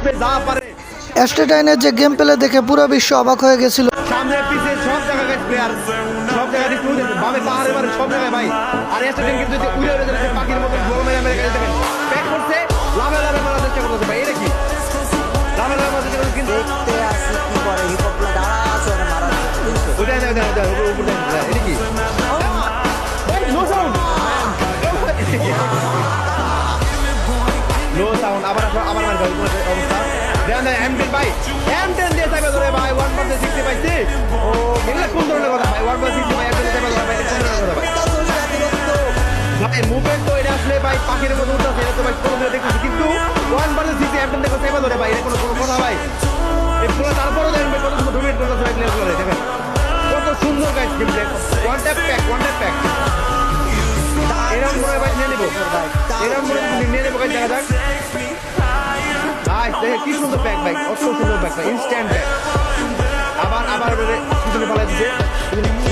Display যা পারে। অ্যাস্টেটাইনের যে গেম প্লে দেখে পুরো বিশ্ব অবাক হয়ে গেছিল। সামনে পিছে সব জায়গায় প্লেয়ার সব জায়গায় বামে পাহাড়ে সব জায়গায় ভাই। আর এস্টেডিয়াম কিন্তু যে উড়ে উড়ে যাচ্ছে পাখির মতো গোল মেরে মেরে গেছে দেখেন প্যাক করছে। লাভে লাভে মারার চেষ্টা করতেছে ভাই। এটা কি লাভে লাভে মারার চেষ্টা কিন্তু দেখতে আসি কি করে হিপ হপ দাঁড়া আছে ওটা উপর এটা কি নো সাউন্ড নো সাউন্ড আবার আবার আবার মারবে অবস্থা। দেন দেন এম টেন ভাই এম টেন দিয়ে চাইবে ধরে ভাই ওয়ান পার্সেন্ট সিক্সটি পাইছি। ও, এগুলো কোন ধরনের কথা ভাই? ওয়ান পার্সেন্ট সিক্সটি ভাই এম টেন চাইবে ধরে ভাই কোন ধরনের কথা ভাই? ভাই মুভমেন্ট তো এটা আসলে ভাই, পাখির মতো উঠতেছে, এটা তো ভাই কোনো দিনে দেখতেছি, কিন্তু one percent sixty M ten দেখো চাইবে ধরে ভাই, এটা কোনো কোনো কথা ভাই। এই পুরো তারপরেও ভাই, কত সুন্দর ডোমিনেট করতেছে ভাই প্লেয়ারগুলো দেখেন। কত সুন্দর guys game play one tap pack one tap pack এরকম হয় ভাই নিয়ে নেব। এরকম হয় নিয়ে নেব গাইস দেখা যাক। কি সুন্দর ব্যাগ ব্যাগ অত সুন্দর ব্যাগ ব্যাগ ইনস্ট্যান্ট ব্যাগ আবার আবার পিছনে পালা দিচ্ছে